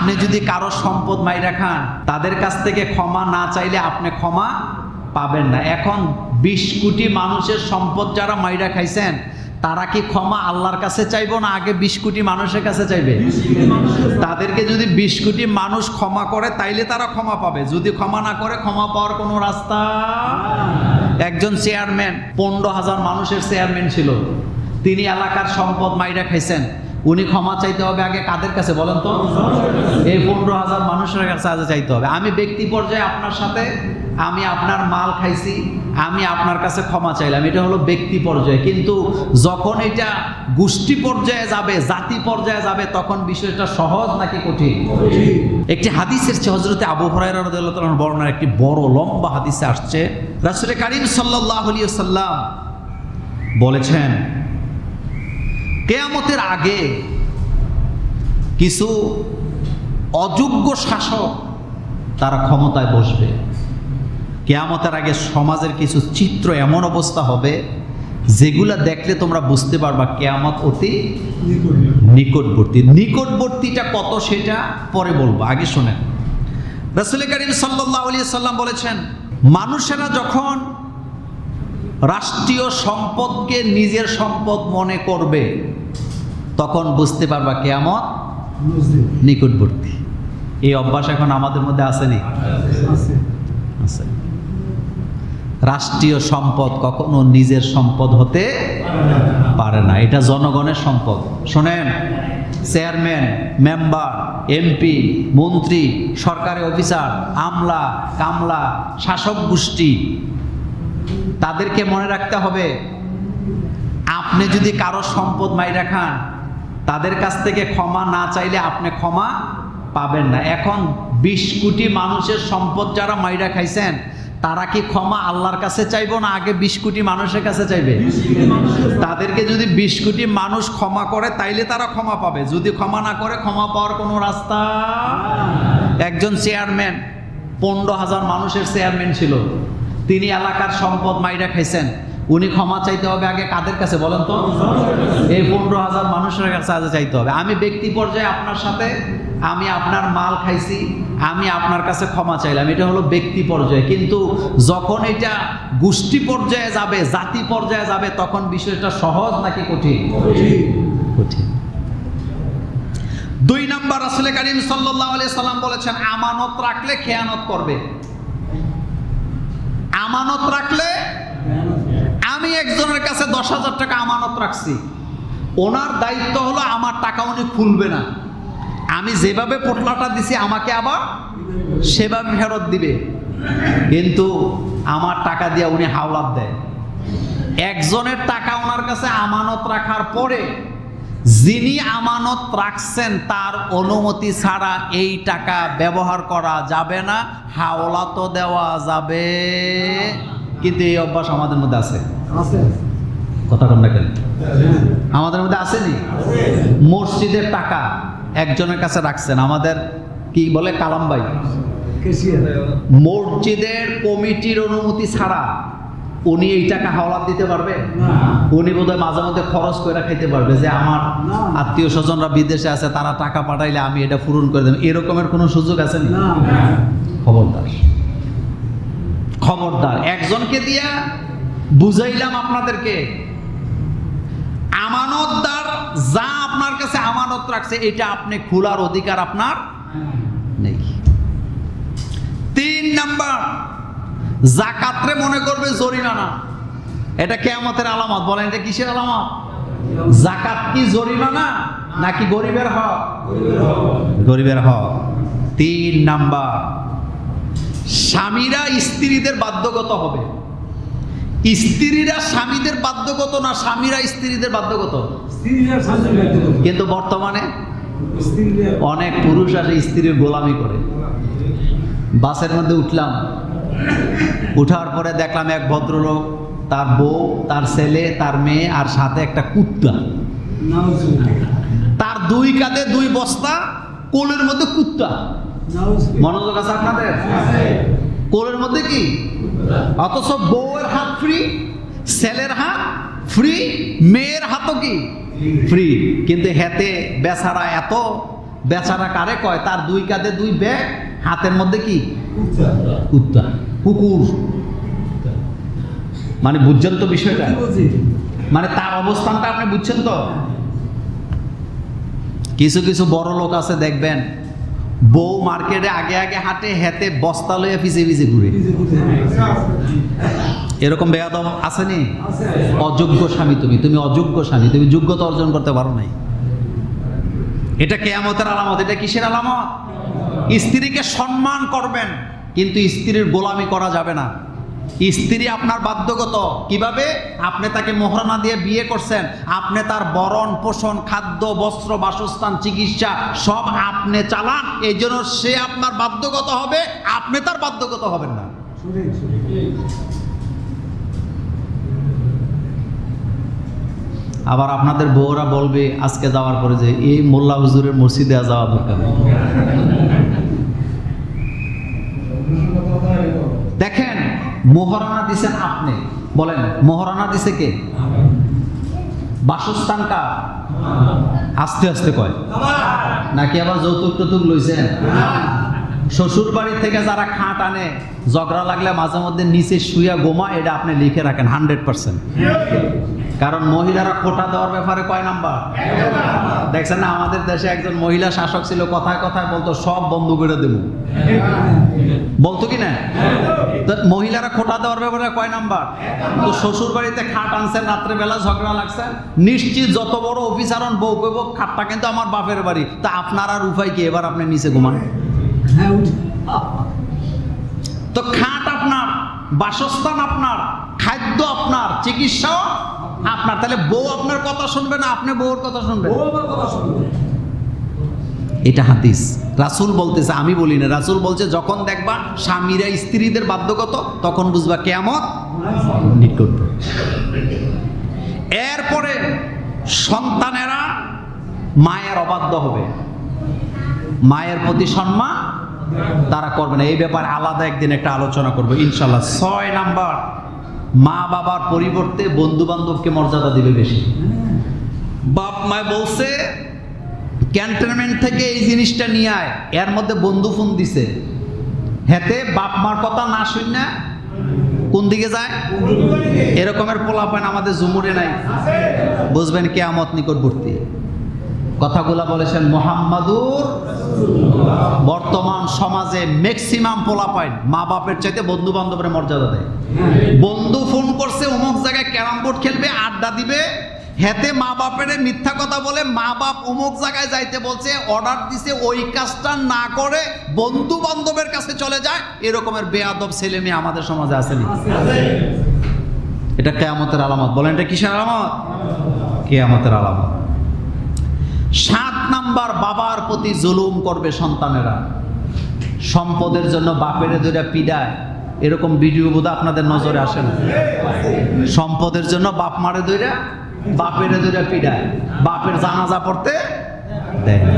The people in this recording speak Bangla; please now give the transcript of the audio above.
আপনি যদি কারও সম্পদ মাইরা খান তাদের কাছ থেকে ক্ষমা না চাইলে আপনি ক্ষমা পাবেন না। এখন বিশ কোটি মানুষের সম্পদ যারা মাইরা খাইছেন তারা কি ক্ষমা আল্লাহর কাছে চাইব না আগে বিশ কোটি মানুষের কাছে চাইবে? তাদেরকে যদি বিশ কোটি মানুষ ক্ষমা করে তাইলে তারা ক্ষমা পাবে। যদি ক্ষমা না করে ক্ষমা পাওয়ার কোনো রাস্তা? একজন চেয়ারম্যান পনেরো হাজার মানুষের চেয়ারম্যান ছিল। তিনি এলাকার সম্পদ মাইরা খাইছেন। উনি ক্ষমা চাইতে হবে আগে কাদের কাছে বলেন তো? এই পনেরো হাজার মানুষের কাছে আগে চাইতে হবে। আমি ব্যক্তি পর্যায়ে আপনার সাথে, আমি আপনার মাল খাইছি, আমি আপনার কাছে ক্ষমা চাইলাম। এটা হলো ব্যক্তি পর্যায়ে। কিন্তু যখন এটা গোষ্ঠী পর্যায়ে যাবে, জাতি পর্যায়ে যাবে, তখন বিষয়টা সহজ নাকি কঠিন? একটি হাদিসের চেয়ে হজরতে আবু হরাইরা বর্ণনার একটি বড় লম্বা হাদিসে আসছে রাসূল কারীম আলাইহি সাল্লাম বলেছেন কেয়ামতের আগে কিছু অযোগ্য শাসক তারা ক্ষমতায় বসবে। কেয়ামতের আগে সমাজের কিছু চিত্র এমন অবস্থা হবে, যেগুলা দেখলে তোমরা বুঝতে পারবা কেয়ামত অতি নিকটবর্তী। নিকটবর্তীটা কত সেটা পরে বলব। আগে শোনেন। রাসুল করিম সাল্লাহ সাল্লাম বলেছেন, মানুষেরা যখন রাষ্ট্রীয় সম্পদকে নিজের সম্পদ মনে করবে তখন বুঝতে পারবা কেয়ামত নিকটবর্তী। এই অভ্যাস এখন আমাদের মধ্যে আসেনি আছে। রাষ্ট্রীয় সম্পদ কখনো নিজের সম্পদ হতে পারে না। এটা জনগণের সম্পদ। শোনেন চেয়ারম্যান মেম্বার এমপি মন্ত্রী সরকারি অফিসার আমলা কামলা শাসক গোষ্ঠী তাদেরকে মনে রাখতে হবে আপনি যদি কারও সম্পদ মাইরা খান তাদের কাছ থেকে ক্ষমা না চাইলে আপনি ক্ষমা পাবেন না। এখন বিশ কোটি মানুষের সম্পদ যারা মাইরা খাইছেন তারা কি ক্ষমা আল্লাহর কাছে চাইব না আগে বিশ কোটি মানুষের কাছে চাইবে? তাদেরকে যদি বিশ কোটি মানুষ ক্ষমা করে তাইলে তারা ক্ষমা পাবে। যদি ক্ষমা না করে ক্ষমা পাওয়ার কোনো রাস্তা? একজন চেয়ারম্যান পনেরো হাজার মানুষের চেয়ারম্যান ছিল। তিনি এলাকার সম্পদ মাইরা খাইছেন। উনি ক্ষমা চাইতে হবে আগে কাদের কাছে বলেন তো? এই পনেরো হাজার মানুষের কাছে আগে চাইতে হবে। আমি ব্যক্তি পর্যায়ে আপনার সাথে, আমি আপনার মাল খাইছি, আমি আপনার কাছে ক্ষমা চাইলাম। এটা হলো ব্যক্তি পর্যায়ে। কিন্তু যখন এটা গোষ্ঠী পর্যায়ে যাবে, জাতি পর্যায়ে যাবে, তখন বিষয়টা সহজ নাকি কঠিন? কঠিন। দুই নাম্বার আসলে করিম সাল্লাহ সাল্লাম বলেছেন, আমানত রাখলে খেয়ানত করবে। আমানত রাখলে আমি একজনের কাছে দশ হাজার টাকা আমানত রাখছি। ওনার দায়িত্ব হলো আমার টাকা উনি খুলবে না। আমি যেভাবে পোটলাটা দিছি, আমাকে আবার সেভাবে ফেরত দিবে। কিন্তু আমার টাকা দিয়ে উনি হাওলাত দেয়। একজনের টাকা ওনার কাছে আমানত রাখার পরে যিনি আমানত রাখছেন, তার অনুমতি ছাড়া এই টাকা ব্যবহার করা যাবে না হাওলা তো দেওয়া যাবে। কিন্তু এই অভ্যাস আমাদের মধ্যে আছে। কথা কন না কেন? আমাদের মধ্যে আসেনি? মসজিদের টাকা একজনের কাছে রাখছেন আমাদের কি বলে কালাম ভাই? মসজিদের কমিটির অনুমতি ছাড়া উনি এই টাকা হাওলাত দিতে পারবে? উনি বোধহয় মাঝে মধ্যে খরচ করে খেতে পারবে যে আমার আত্মীয় স্বজনরা বিদেশে আছে তারা টাকা পাঠাইলে আমি এটা পূরণ করে দেব। এরকমের কোনো সুযোগ আছে না? খবরদার খবরদার। একজনকে দিয়া বুঝাইলাম আপনাদেরকে। আমানতদার যা আপনার কাছে আমানত রাখছে, এটা আপনি খোলার অধিকার আপনার নেই। তিন নাম্বার, জাকাতরে মনে করবে জরিমানা। এটা কেয়ামতের আলামত, বলেন এটা কিসের আলামত? জাকাত কি জরিমানা নাকি গরিবের হক? গরিবের হক। তিন নাম্বার স্বামীরা স্ত্রীদের বাধ্যগত হবে। স্ত্রীরা স্বামীদের বাধ্যগত না স্বামীরা স্ত্রীদের বাধ্যগত? কিন্তু বর্তমানে অনেক পুরুষ আসে স্ত্রীর গোলামি করে। বাসের মধ্যে উঠলাম। উঠার পরে দেখলাম এক ভদ্রলোক তার বউ তার ছেলে তার মেয়ে আর সাথে একটা কুত্তা। তার দুই কাঁধে দুই বস্তা কোলের মধ্যে কুত্তা। মনোযোগ আছে আপনাদের? কোলের মধ্যে কি? অথচ বউয়ের হাত ফ্রি ছেলের হাত ফ্রি মেয়ের হাতও কি? ফ্রি কিন্তু হেতে বেচারা এত বেচারা কারে কয়? তার দুই কাঁধে দুই ব্যাগ হাতের মধ্যে কি? কুত্তা কুকুর। মানে বুঝছেন তো বিষয়টা? মানে তার অবস্থানটা আপনি বুঝছেন তো? কিছু কিছু বড় লোক আছে দেখবেন বউ মার্কেটে আগে আগে হাঁটে হেতে বস্তা লইয়া পিছে পিছে ঘুরে। এরকম বেয়াদব আসেনি অযোগ্য স্বামী তুমি তুমি অযোগ্য স্বামী, তুমি যোগ্যতা অর্জন করতে পারো নাই। এটা কেয়ামতের আলামত, এটা কিসের আলামত? স্ত্রীকে সম্মান করবেন, কিন্তু স্ত্রীর গোলামি করা যাবে না। স্ত্রী আপনার বাধ্যগত। কীভাবে? আপনি তাকে মোহরানা দিয়ে বিয়ে করছেন। আপনি তার বরণ, পোষণ, খাদ্য, বস্ত্র, বাসস্থান, চিকিৎসা সব আপনি চালান। এই জন্য সে আপনার বাধ্যগত হবে, আপনি তার বাধ্যগত হবেন না। আবার আপনাদের বউরা বলবে, আজকে যাওয়ার পরে যে এই মোল্লা হুজুরের মসজিদে যাওয়া দরকার নেই। দেখেন মোহরানা দিছেন আপনি। বলেন, মোহরানা দিছে কে? বাসস্থান কার? আস্তে আস্তে কয়। নাকি আবার যৌতুক টৌতুক লইছেন? শ্বশুর বাড়ি থেকে যারা খাট আনে, ঝগড়া লাগলে মাঝে মধ্যে নিচে শুয়া গোমা এটা আপনি লিখে রাখেন, হান্ড্রেড পার্সেন্ট। কারণ মহিলারা খোটা দেওয়ার ব্যাপারে কয় নাম্বার? দেখছেন না, আমাদের দেশে একজন মহিলা শাসক ছিল, কথায় কথায় বলতো, সব বন্ধ করে দেব। বলতো কি না? মহিলারা খোটা দেওয়ার ব্যাপারে কয় নাম্বার? তো শ্বশুর বাড়িতে খাট আনছেন রাত্রেবেলা ঝগড়া লাগছে। নিশ্চিত যত বড় অফিসার হন বউ কইব খাটটা কিন্তু আমার বাপের বাড়ি। তা আপনার আর উপায় কি? এবার আপনি নিচে ঘুমান। তো খাট আপনার বাসস্থান আপনার খাদ্য আপনার চিকিৎসাও আপনার। তাহলে বউ আপনার কথা শুনবে না আপনি বউর কথা শুনবেন? এটা হাদিস। রাসূল বলতেছে, আমি বলি না। রাসূল বলছে, যখন দেখবা স্বামীরা স্ত্রীদের বাধ্যগত, তখন বুঝবা কেমন এরপরে সন্তানেরা মায়ের অবাধ্য হবে। মায়ের প্রতি সম্মান তারা করবে না। এই ব্যাপারে আলাদা একদিন একটা আলোচনা করব ইনশাল্লাহ ছয় নাম্বার, মা বাবার পরিবর্তে বন্ধু বান্ধবকে মর্যাদা দিবে বেশি। বাপ মায় বলছে ক্যান্টনমেন্ট থেকে এই জিনিসটা নিয়ে আয়। এর মধ্যে বন্ধু ফোন দিছে। হেতে বাপ মার কথা না শুন না কোন দিকে যায়? এরকমের পোলাপান আমাদের জুমুরে নাই। বুঝবেন কেয়ামত নিকটবর্তী। কথাগুলা বলেছেন মোহাম্মদুর। বর্তমান সমাজে ম্যাক্সিমাম পোলাপাইন মা বাপের চাইতে বন্ধু বান্ধবের মর্যাদা দেয়। বন্ধু ফোন করছে, অমুক জায়গায় ক্যারাম বোর্ড খেলবে, আড্ডা দিবে। হেতে মা বাপের মিথ্যা কথা বলে মা বাপ অমুক জায়গায় যাইতে বলছে অর্ডার দিছে ওই কাজটা না করে বন্ধু বান্ধবের কাছে চলে যায়। এরকমের বেয়াদব ছেলে মেয়ে আমাদের সমাজে আসেনি এটা কেয়ামতের আলামত। বলেন এটা কিসের আলামত? কেয়ামতের আলামত। সাত নাম্বার বাবার প্রতি জুলুম করবে সন্তানেরা। সম্পদের জন্য বাপেরে ধরে পিডায়। এরকম ভিডিও বোধ আপনাদের নজরে আসে না। সম্পদের জন্য বাপ মারে ধরে বাপেরে ধরে পিডায় বাপের জানাজা পড়তে দেয় না।